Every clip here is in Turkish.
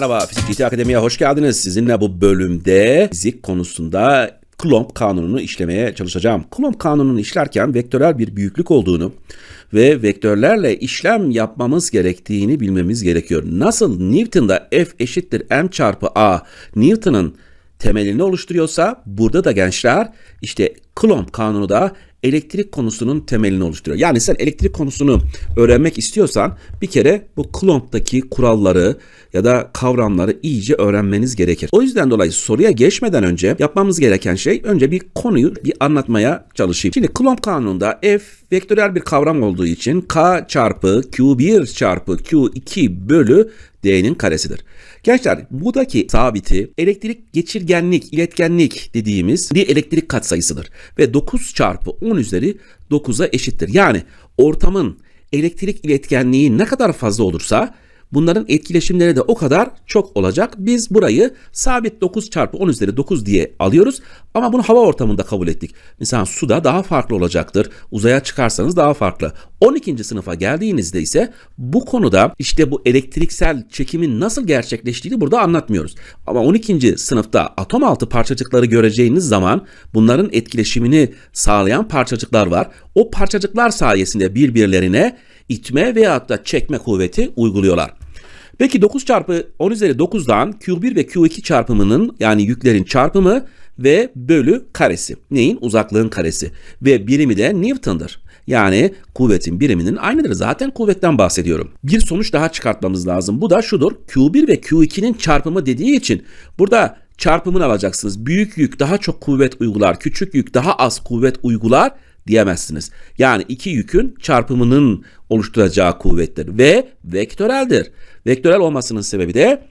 Merhaba Fizik GT Akademi'ye hoş geldiniz. Sizinle bu bölümde fizik konusunda Coulomb kanununu işlemeye çalışacağım. Coulomb kanununu işlerken vektörel bir büyüklük olduğunu ve vektörlerle işlem yapmamız gerektiğini bilmemiz gerekiyor. Nasıl Newton'da F eşittir m çarpı a Newton'ın temelini oluşturuyorsa burada da gençler işte Coulomb kanunu da elektrik konusunun temelini oluşturuyor. Yani sen elektrik konusunu öğrenmek istiyorsan bir kere bu Coulomb'daki kuralları ya da kavramları iyice öğrenmeniz gerekir. O yüzden dolayı soruya geçmeden önce yapmamız gereken şey önce bir konuyu bir anlatmaya çalışayım. Şimdi Coulomb kanununda F vektörel bir kavram olduğu için K çarpı Q1 çarpı Q2 bölü D'nin karesidir. Gençler buradaki sabiti elektrik geçirgenlik, iletkenlik dediğimiz bir elektrik katsayısıdır. Ve 9 çarpı 10 üzeri 9'a eşittir. Yani ortamın elektrik iletkenliği ne kadar fazla olursa Bunların etkileşimleri de o kadar çok olacak. Biz burayı sabit 9 çarpı 10 üzeri 9 diye alıyoruz. Ama bunu hava ortamında kabul ettik. Mesela suda daha farklı olacaktır. Uzaya çıkarsanız daha farklı. 12. sınıfa geldiğinizde ise bu konuda işte bu elektriksel çekimin nasıl gerçekleştiğini burada anlatmıyoruz. Ama 12. sınıfta atom altı parçacıkları göreceğiniz zaman bunların etkileşimini sağlayan parçacıklar var. O parçacıklar sayesinde birbirlerine itme veya da çekme kuvveti uyguluyorlar. Peki 9 çarpı 10 üzeri 9'dan Q1 ve Q2 çarpımının yani yüklerin çarpımı ve bölü karesi. Neyin? Uzaklığın karesi. Ve birimi de Newton'dır. Yani kuvvetin biriminin aynıdır. Zaten kuvvetten bahsediyorum. Bir sonuç daha çıkartmamız lazım. Bu da şudur. Q1 ve Q2'nin çarpımı dediği için burada çarpımını alacaksınız. Büyük yük daha çok kuvvet uygular, küçük yük daha az kuvvet uygular diyemezsiniz. Yani iki yükün çarpımının oluşturacağı kuvvettir ve vektöreldir. Vektörel olmasının sebebi de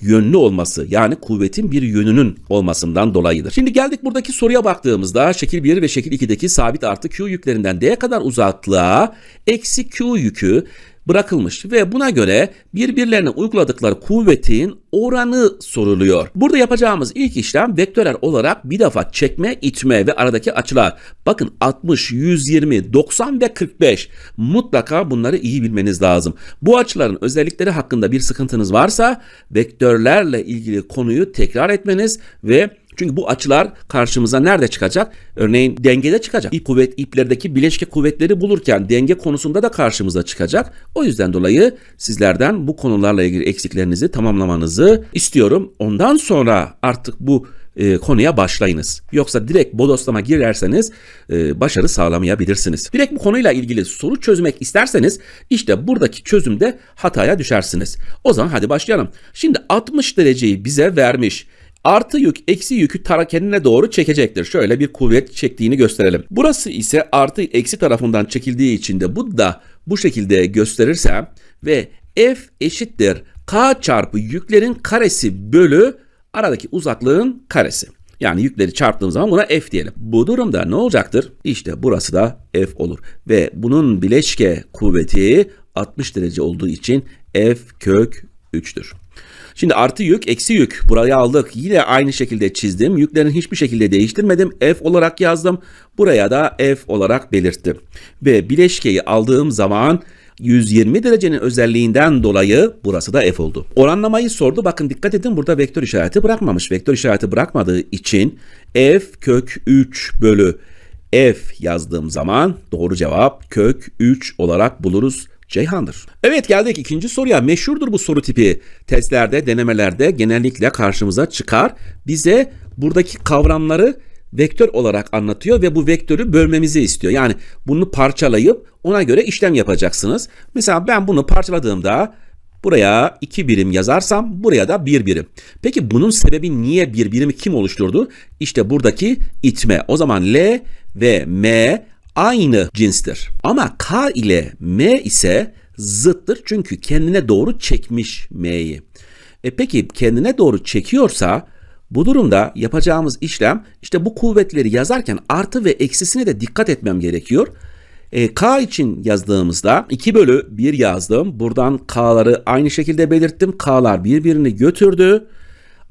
yönlü olması yani kuvvetin bir yönünün olmasından dolayıdır. Şimdi geldik buradaki soruya baktığımızda şekil 1 ve şekil 2'deki sabit artı Q yüklerinden D'ye kadar uzaklığa eksi Q yükü bırakılmış ve buna göre birbirlerine uyguladıkları kuvvetin oranı soruluyor. Burada yapacağımız ilk işlem vektörel olarak bir defa çekme, itme ve aradaki açılar. Bakın 60, 120, 90 ve 45. Mutlaka bunları iyi bilmeniz lazım. Bu açıların özellikleri hakkında bir sıkıntınız varsa vektörlerle ilgili konuyu tekrar etmeniz ve çünkü bu açılar karşımıza nerede çıkacak? Örneğin dengede çıkacak. İp kuvvet iplerdeki bileşke kuvvetleri bulurken denge konusunda da karşımıza çıkacak. O yüzden dolayı sizlerden bu konularla ilgili eksiklerinizi tamamlamanızı istiyorum. Ondan sonra artık bu e, konuya başlayınız. Yoksa direkt bodoslama girerseniz e, başarı sağlamayabilirsiniz. Direkt bu konuyla ilgili soru çözmek isterseniz işte buradaki çözümde hataya düşersiniz. O zaman hadi başlayalım. Şimdi 60 dereceyi bize vermiş. Artı yük eksi yükü tara kendine doğru çekecektir. Şöyle bir kuvvet çektiğini gösterelim. Burası ise artı eksi tarafından çekildiği için de bu da bu şekilde gösterirsem ve F eşittir K çarpı yüklerin karesi bölü aradaki uzaklığın karesi. Yani yükleri çarptığım zaman buna F diyelim. Bu durumda ne olacaktır? İşte burası da F olur. Ve bunun bileşke kuvveti 60 derece olduğu için F kök 3'tür. Şimdi artı yük, eksi yük buraya aldık. Yine aynı şekilde çizdim. Yüklerini hiçbir şekilde değiştirmedim. F olarak yazdım. Buraya da F olarak belirttim. Ve bileşkeyi aldığım zaman 120 derecenin özelliğinden dolayı burası da f oldu. Oranlamayı sordu. Bakın dikkat edin burada vektör işareti bırakmamış. Vektör işareti bırakmadığı için f kök 3 bölü f yazdığım zaman doğru cevap kök 3 olarak buluruz. Ceyhan'dır. Evet geldik ikinci soruya. Meşhurdur bu soru tipi. Testlerde, denemelerde genellikle karşımıza çıkar. Bize buradaki kavramları vektör olarak anlatıyor ve bu vektörü bölmemizi istiyor. Yani bunu parçalayıp ona göre işlem yapacaksınız. Mesela ben bunu parçaladığımda buraya 2 birim yazarsam buraya da 1 birim. Peki bunun sebebi niye bir birimi kim oluşturdu? İşte buradaki itme. O zaman L ve M aynı cinstir. Ama K ile M ise zıttır çünkü kendine doğru çekmiş M'yi. E peki kendine doğru çekiyorsa bu durumda yapacağımız işlem işte bu kuvvetleri yazarken artı ve eksisine de dikkat etmem gerekiyor. E, K için yazdığımızda 2 bölü 1 yazdım. Buradan K'ları aynı şekilde belirttim. K'lar birbirini götürdü.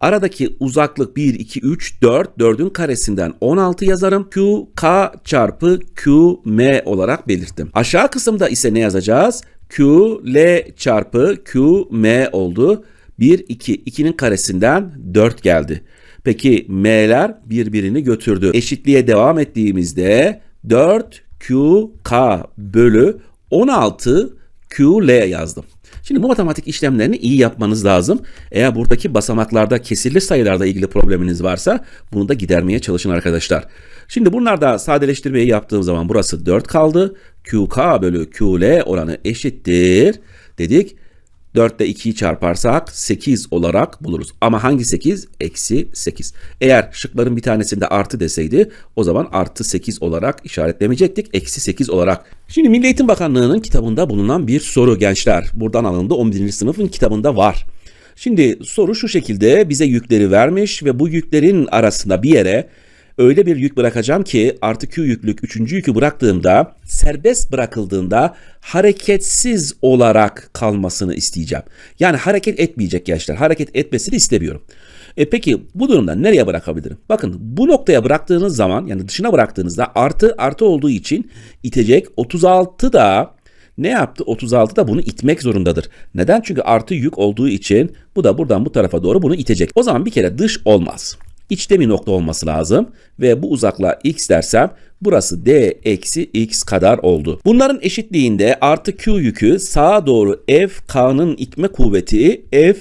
Aradaki uzaklık 1, 2, 3, 4. 4'ün karesinden 16 yazarım. Q, K çarpı Q, M olarak belirttim. Aşağı kısımda ise ne yazacağız? Q, L çarpı Q, M oldu. 1, 2, 2'nin karesinden 4 geldi. Peki m'ler birbirini götürdü. Eşitliğe devam ettiğimizde 4 q k bölü 16 q l yazdım. Şimdi bu matematik işlemlerini iyi yapmanız lazım. Eğer buradaki basamaklarda kesirli sayılarda ilgili probleminiz varsa bunu da gidermeye çalışın arkadaşlar. Şimdi bunlarda sadeleştirmeyi yaptığım zaman burası 4 kaldı. QK bölü QL oranı eşittir dedik. 4 ile 2'yi çarparsak 8 olarak buluruz. Ama hangi 8? Eksi 8. Eğer şıkların bir tanesinde artı deseydi o zaman artı 8 olarak işaretlemeyecektik. Eksi 8 olarak. Şimdi Milli Eğitim Bakanlığı'nın kitabında bulunan bir soru gençler. Buradan alındı 11. sınıfın kitabında var. Şimdi soru şu şekilde bize yükleri vermiş ve bu yüklerin arasında bir yere öyle bir yük bırakacağım ki artı Q yüklük üçüncü yükü bıraktığımda serbest bırakıldığında hareketsiz olarak kalmasını isteyeceğim. Yani hareket etmeyecek gençler. Hareket etmesini istemiyorum. E peki bu durumda nereye bırakabilirim? Bakın bu noktaya bıraktığınız zaman yani dışına bıraktığınızda artı artı olduğu için itecek 36 da ne yaptı? 36 da bunu itmek zorundadır. Neden? Çünkü artı yük olduğu için bu da buradan bu tarafa doğru bunu itecek. O zaman bir kere dış olmaz. İçte bir nokta olması lazım ve bu uzaklığa x dersem burası d eksi x kadar oldu. Bunların eşitliğinde artı q yükü sağa doğru f k'nın itme kuvveti f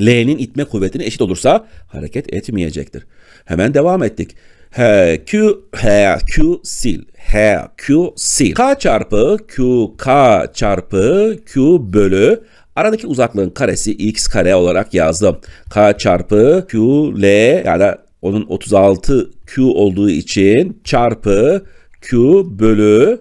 L'nin itme kuvvetine eşit olursa hareket etmeyecektir. Hemen devam ettik. H, Q, H, Q, sil. H, Q, sil. K çarpı Q, K çarpı Q bölü Aradaki uzaklığın karesi x kare olarak yazdım. K çarpı Q L yani onun 36 Q olduğu için çarpı Q bölü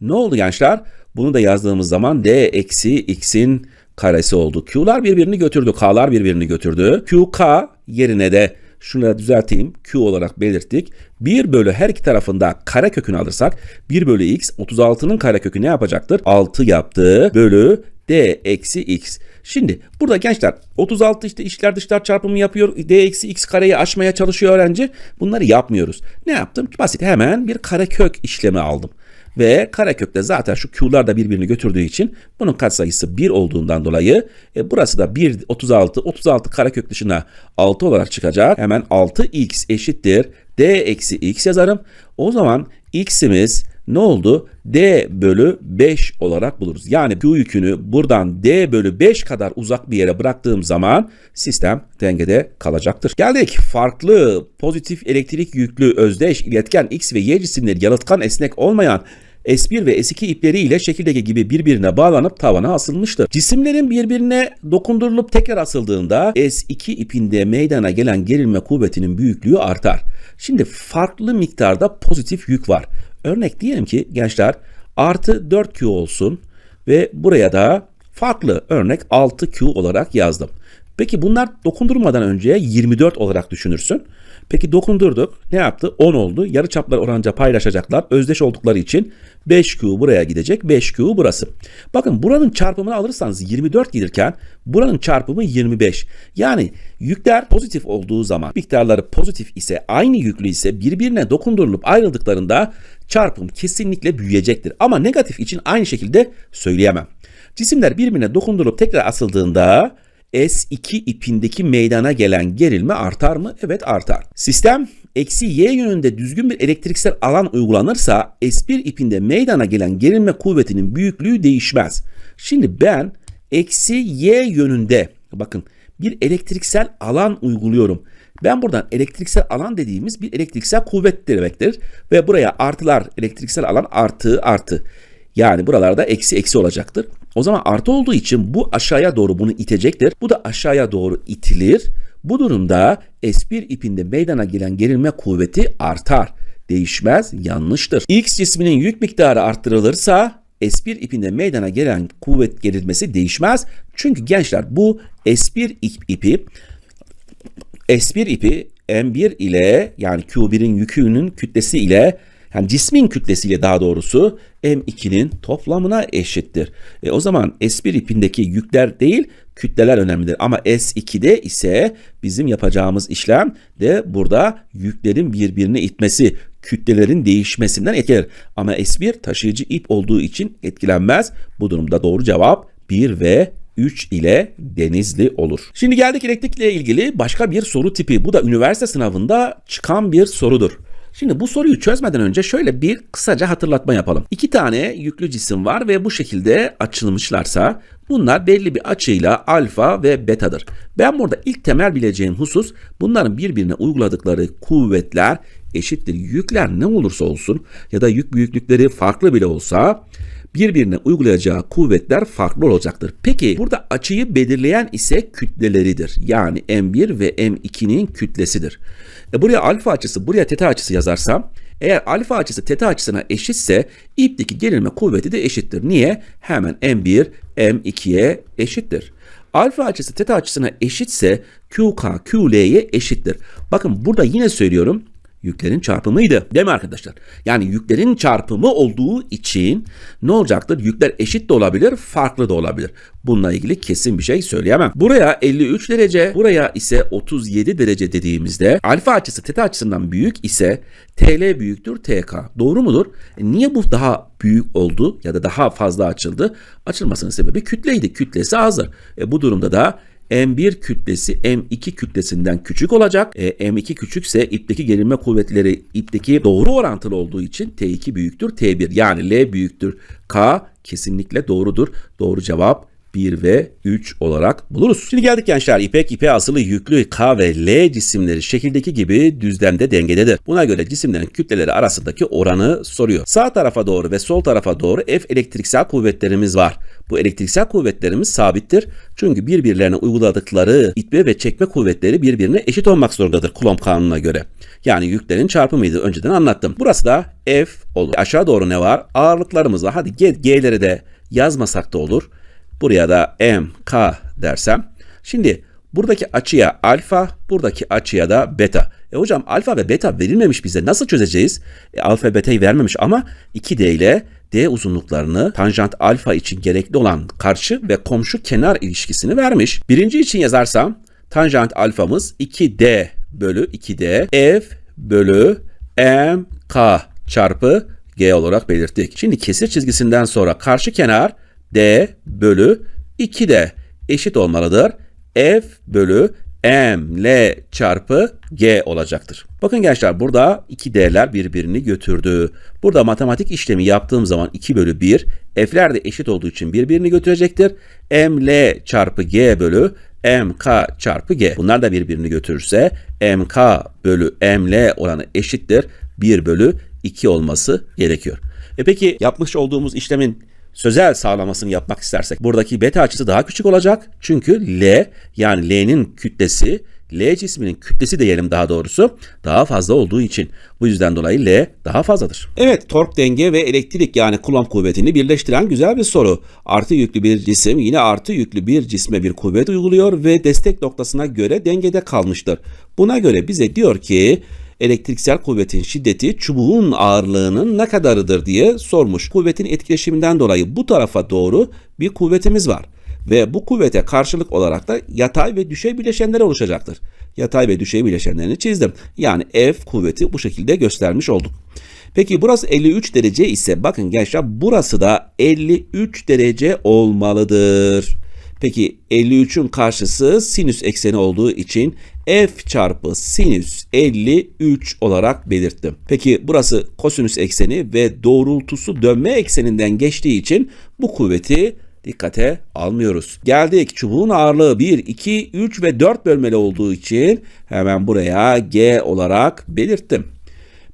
ne oldu gençler? Bunu da yazdığımız zaman D eksi X'in karesi oldu. Q'lar birbirini götürdü. K'lar birbirini götürdü. QK yerine de şunu düzelteyim. Q olarak belirttik. 1 bölü her iki tarafında kare kökünü alırsak 1 bölü x 36'nın kare kökü ne yapacaktır? 6 yaptı. Bölü d eksi x. Şimdi burada gençler 36 işte içler dışlar çarpımı yapıyor. d eksi x kareyi aşmaya çalışıyor öğrenci. Bunları yapmıyoruz. Ne yaptım? Basit hemen bir karekök işlemi aldım. Ve karekökte zaten şu q'lar da birbirini götürdüğü için bunun katsayısı 1 olduğundan dolayı e, burası da 1 36 36 karekök dışına 6 olarak çıkacak. Hemen 6x eşittir d eksi x yazarım. O zaman x'imiz ne oldu? D bölü 5 olarak buluruz. Yani Q yükünü buradan D bölü 5 kadar uzak bir yere bıraktığım zaman sistem dengede kalacaktır. Geldik farklı pozitif elektrik yüklü özdeş iletken X ve Y cisimleri yalıtkan esnek olmayan S1 ve S2 ipleri ile şekildeki gibi birbirine bağlanıp tavana asılmıştır. Cisimlerin birbirine dokundurulup tekrar asıldığında S2 ipinde meydana gelen gerilme kuvvetinin büyüklüğü artar. Şimdi farklı miktarda pozitif yük var. Örnek diyelim ki gençler artı 4Q olsun ve buraya da farklı örnek 6Q olarak yazdım. Peki bunlar dokundurmadan önce 24 olarak düşünürsün. Peki dokundurduk. Ne yaptı? 10 oldu. Yarı çaplar oranca paylaşacaklar. Özdeş oldukları için 5Q buraya gidecek. 5Q burası. Bakın buranın çarpımını alırsanız 24 gelirken buranın çarpımı 25. Yani yükler pozitif olduğu zaman miktarları pozitif ise aynı yüklü ise birbirine dokundurulup ayrıldıklarında çarpım kesinlikle büyüyecektir. Ama negatif için aynı şekilde söyleyemem. Cisimler birbirine dokundurulup tekrar asıldığında S2 ipindeki meydana gelen gerilme artar mı? Evet artar. Sistem eksi Y yönünde düzgün bir elektriksel alan uygulanırsa S1 ipinde meydana gelen gerilme kuvvetinin büyüklüğü değişmez. Şimdi ben eksi Y yönünde bakın bir elektriksel alan uyguluyorum. Ben buradan elektriksel alan dediğimiz bir elektriksel kuvvet demektir. Ve buraya artılar elektriksel alan artı artı. Yani buralarda eksi eksi olacaktır. O zaman artı olduğu için bu aşağıya doğru bunu itecektir. Bu da aşağıya doğru itilir. Bu durumda S1 ipinde meydana gelen gerilme kuvveti artar. Değişmez, yanlıştır. X cisminin yük miktarı arttırılırsa S1 ipinde meydana gelen kuvvet gerilmesi değişmez. Çünkü gençler bu S1 ipi S1 ipi M1 ile yani Q1'in yükünün kütlesi ile yani cismin kütlesiyle daha doğrusu M2'nin toplamına eşittir. E, o zaman S1 ipindeki yükler değil kütleler önemlidir. Ama S2'de ise bizim yapacağımız işlem de burada yüklerin birbirini itmesi, kütlelerin değişmesinden etkiler. Ama S1 taşıyıcı ip olduğu için etkilenmez. Bu durumda doğru cevap 1 ve 3 ile Denizli olur. Şimdi geldik elektrikle ilgili başka bir soru tipi. Bu da üniversite sınavında çıkan bir sorudur. Şimdi bu soruyu çözmeden önce şöyle bir kısaca hatırlatma yapalım. İki tane yüklü cisim var ve bu şekilde açılmışlarsa bunlar belli bir açıyla alfa ve betadır. Ben burada ilk temel bileceğim husus bunların birbirine uyguladıkları kuvvetler eşittir. Yükler ne olursa olsun ya da yük büyüklükleri farklı bile olsa birbirine uygulayacağı kuvvetler farklı olacaktır. Peki burada açıyı belirleyen ise kütleleridir. Yani M1 ve M2'nin kütlesidir. E buraya alfa açısı, buraya teta açısı yazarsam eğer alfa açısı teta açısına eşitse ipteki gerilme kuvveti de eşittir. Niye? Hemen M1 M2'ye eşittir. Alfa açısı teta açısına eşitse QK QL'ye eşittir. Bakın burada yine söylüyorum yüklerin çarpımıydı. Değil mi arkadaşlar? Yani yüklerin çarpımı olduğu için ne olacaktır? Yükler eşit de olabilir, farklı da olabilir. Bununla ilgili kesin bir şey söyleyemem. Buraya 53 derece, buraya ise 37 derece dediğimizde alfa açısı teta açısından büyük ise TL büyüktür TK. Doğru mudur? E niye bu daha büyük oldu ya da daha fazla açıldı? Açılmasının sebebi kütleydi. Kütlesi azdır. E bu durumda da M1 kütlesi M2 kütlesinden küçük olacak. E, M2 küçükse ipteki gerilme kuvvetleri ipteki doğru orantılı olduğu için T2 büyüktür T1. Yani L büyüktür K kesinlikle doğrudur. Doğru cevap 1 ve 3 olarak buluruz. Şimdi geldik gençler ipek ipe asılı yüklü K ve L cisimleri şekildeki gibi düzlemde dengededir. Buna göre cisimlerin kütleleri arasındaki oranı soruyor. Sağ tarafa doğru ve sol tarafa doğru F elektriksel kuvvetlerimiz var. Bu elektriksel kuvvetlerimiz sabittir. Çünkü birbirlerine uyguladıkları itme ve çekme kuvvetleri birbirine eşit olmak zorundadır Coulomb kanununa göre. Yani yüklerin çarpımıydı önceden anlattım. Burası da F olur. Aşağı doğru ne var? Ağırlıklarımız var. Hadi G'leri de yazmasak da olur. Buraya da M, K dersem. Şimdi buradaki açıya alfa, buradaki açıya da beta. E hocam alfa ve beta verilmemiş bize. Nasıl çözeceğiz? E, alfa beta'yı vermemiş ama 2D ile D uzunluklarını tanjant alfa için gerekli olan karşı ve komşu kenar ilişkisini vermiş. Birinci için yazarsam tanjant alfamız 2D bölü 2D F bölü M K çarpı G olarak belirttik. Şimdi kesir çizgisinden sonra karşı kenar D bölü 2D eşit olmalıdır. F bölü M, L çarpı G olacaktır. Bakın gençler burada iki D'ler birbirini götürdü. Burada matematik işlemi yaptığım zaman 2 bölü 1, F'ler de eşit olduğu için birbirini götürecektir. M, L çarpı G bölü MK çarpı G. Bunlar da birbirini götürürse MK bölü ML oranı eşittir. 1 bölü 2 olması gerekiyor. E peki yapmış olduğumuz işlemin sözel sağlamasını yapmak istersek buradaki beta açısı daha küçük olacak. Çünkü L yani L'nin kütlesi L cisminin kütlesi diyelim daha doğrusu daha fazla olduğu için. Bu yüzden dolayı L daha fazladır. Evet tork denge ve elektrik yani Coulomb kuvvetini birleştiren güzel bir soru. Artı yüklü bir cisim yine artı yüklü bir cisme bir kuvvet uyguluyor ve destek noktasına göre dengede kalmıştır. Buna göre bize diyor ki elektriksel kuvvetin şiddeti çubuğun ağırlığının ne kadarıdır diye sormuş. Kuvvetin etkileşiminden dolayı bu tarafa doğru bir kuvvetimiz var. Ve bu kuvvete karşılık olarak da yatay ve düşey bileşenler oluşacaktır. Yatay ve düşey bileşenlerini çizdim. Yani F kuvveti bu şekilde göstermiş olduk. Peki burası 53 derece ise bakın gençler burası da 53 derece olmalıdır. Peki 53'ün karşısı sinüs ekseni olduğu için f çarpı sinüs 53 olarak belirttim. Peki burası kosinüs ekseni ve doğrultusu dönme ekseninden geçtiği için bu kuvveti dikkate almıyoruz. Geldik çubuğun ağırlığı 1, 2, 3 ve 4 bölmeli olduğu için hemen buraya G olarak belirttim.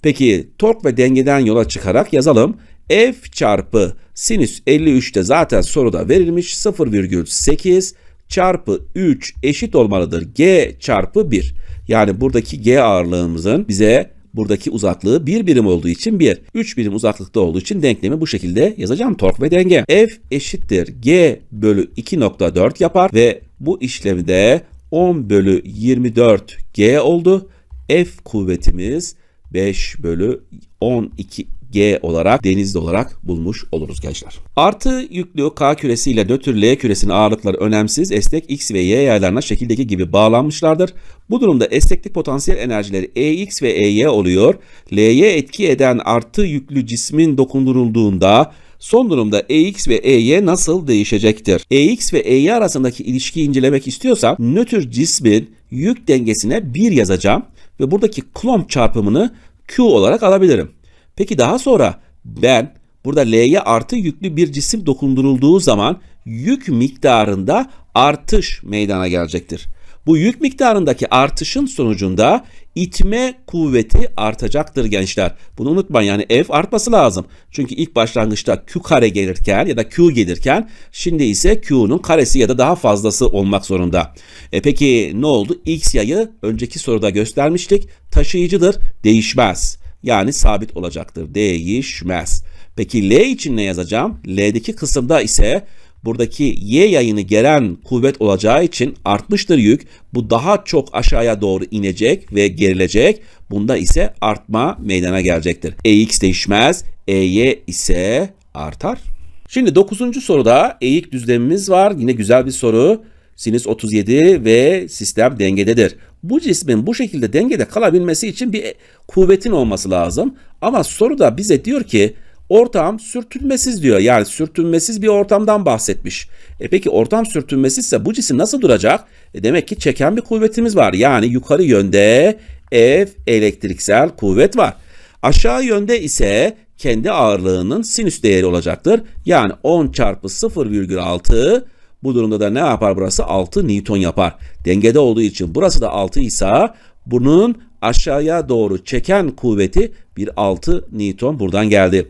Peki tork ve dengeden yola çıkarak yazalım. F çarpı sinüs 53'te zaten soruda verilmiş 0,8 çarpı 3 eşit olmalıdır. G çarpı 1. Yani buradaki G ağırlığımızın bize buradaki uzaklığı 1 birim olduğu için 1. 3 birim uzaklıkta olduğu için denklemi bu şekilde yazacağım. Tork ve denge. F eşittir G bölü 2.4 yapar ve bu işlemde 10 bölü 24 G oldu. F kuvvetimiz 5 bölü 12 G olarak denizli olarak bulmuş oluruz gençler. Artı yüklü K küresi ile nötr L küresinin ağırlıkları önemsiz esnek X ve Y yaylarına şekildeki gibi bağlanmışlardır. Bu durumda esneklik potansiyel enerjileri EX ve EY oluyor. L'ye etki eden artı yüklü cismin dokundurulduğunda Son durumda EX ve EY nasıl değişecektir? EX ve EY arasındaki ilişkiyi incelemek istiyorsam nötr cismin yük dengesine 1 yazacağım ve buradaki Coulomb çarpımını Q olarak alabilirim. Peki daha sonra ben burada L'ye artı yüklü bir cisim dokundurulduğu zaman yük miktarında artış meydana gelecektir. Bu yük miktarındaki artışın sonucunda itme kuvveti artacaktır gençler. Bunu unutmayın yani F artması lazım. Çünkü ilk başlangıçta Q kare gelirken ya da Q gelirken şimdi ise Q'nun karesi ya da daha fazlası olmak zorunda. E peki ne oldu? X yayı önceki soruda göstermiştik. Taşıyıcıdır, değişmez. Yani sabit olacaktır, değişmez. Peki L için ne yazacağım? L'deki kısımda ise buradaki y yayını gelen kuvvet olacağı için artmıştır yük. Bu daha çok aşağıya doğru inecek ve gerilecek. Bunda ise artma meydana gelecektir. EX değişmez, EY ise artar. Şimdi 9. soruda eğik düzlemimiz var. Yine güzel bir soru. Sinüs 37 ve sistem dengededir. Bu cismin bu şekilde dengede kalabilmesi için bir kuvvetin olması lazım. Ama soruda bize diyor ki Ortam sürtünmesiz diyor. Yani sürtünmesiz bir ortamdan bahsetmiş. E peki ortam sürtünmesizse bu cisim nasıl duracak? E demek ki çeken bir kuvvetimiz var. Yani yukarı yönde F elektriksel kuvvet var. Aşağı yönde ise kendi ağırlığının sinüs değeri olacaktır. Yani 10 çarpı 0,6 bu durumda da ne yapar burası? 6 Newton yapar. Dengede olduğu için burası da 6 ise bunun aşağıya doğru çeken kuvveti bir 6 Newton buradan geldi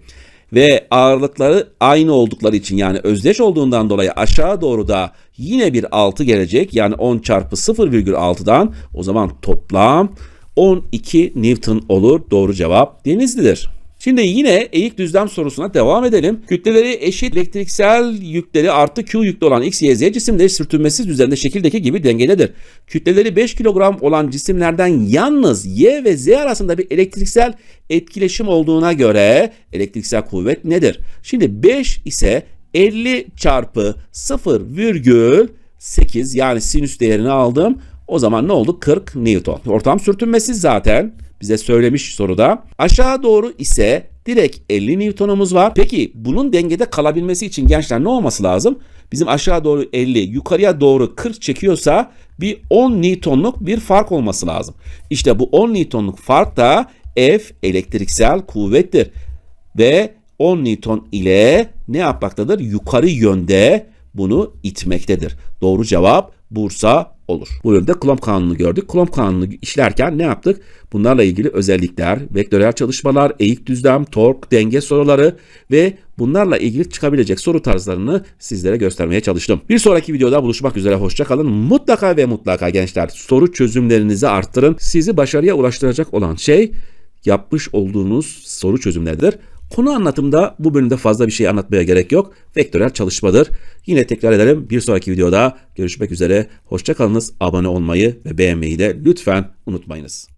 ve ağırlıkları aynı oldukları için yani özdeş olduğundan dolayı aşağı doğru da yine bir 6 gelecek. Yani 10 çarpı 0,6'dan o zaman toplam 12 Newton olur. Doğru cevap Denizli'dir. Şimdi yine eğik düzlem sorusuna devam edelim. Kütleleri eşit elektriksel yükleri artı Q yüklü olan X, Y, Z cisimleri sürtünmesiz düzende şekildeki gibi dengededir. Kütleleri 5 kilogram olan cisimlerden yalnız Y ve Z arasında bir elektriksel etkileşim olduğuna göre elektriksel kuvvet nedir? Şimdi 5 ise 50 çarpı 0,8 yani sinüs değerini aldım. O zaman ne oldu? 40 Newton. Ortam sürtünmesiz zaten bize söylemiş soruda. Aşağı doğru ise direkt 50 Newton'umuz var. Peki bunun dengede kalabilmesi için gençler ne olması lazım? Bizim aşağı doğru 50, yukarıya doğru 40 çekiyorsa bir 10 Newton'luk bir fark olması lazım. İşte bu 10 Newton'luk fark da F elektriksel kuvvettir. Ve 10 Newton ile ne yapmaktadır? Yukarı yönde bunu itmektedir. Doğru cevap Bursa olur. Bu bölümde Coulomb kanunu gördük. Coulomb kanunu işlerken ne yaptık? Bunlarla ilgili özellikler, vektörel çalışmalar, eğik düzlem, tork, denge soruları ve bunlarla ilgili çıkabilecek soru tarzlarını sizlere göstermeye çalıştım. Bir sonraki videoda buluşmak üzere hoşçakalın. Mutlaka ve mutlaka gençler soru çözümlerinizi arttırın. Sizi başarıya ulaştıracak olan şey yapmış olduğunuz soru çözümleridir. Konu anlatımda bu bölümde fazla bir şey anlatmaya gerek yok. Vektörel çalışmadır. Yine tekrar edelim. Bir sonraki videoda görüşmek üzere. Hoşçakalınız. Abone olmayı ve beğenmeyi de lütfen unutmayınız.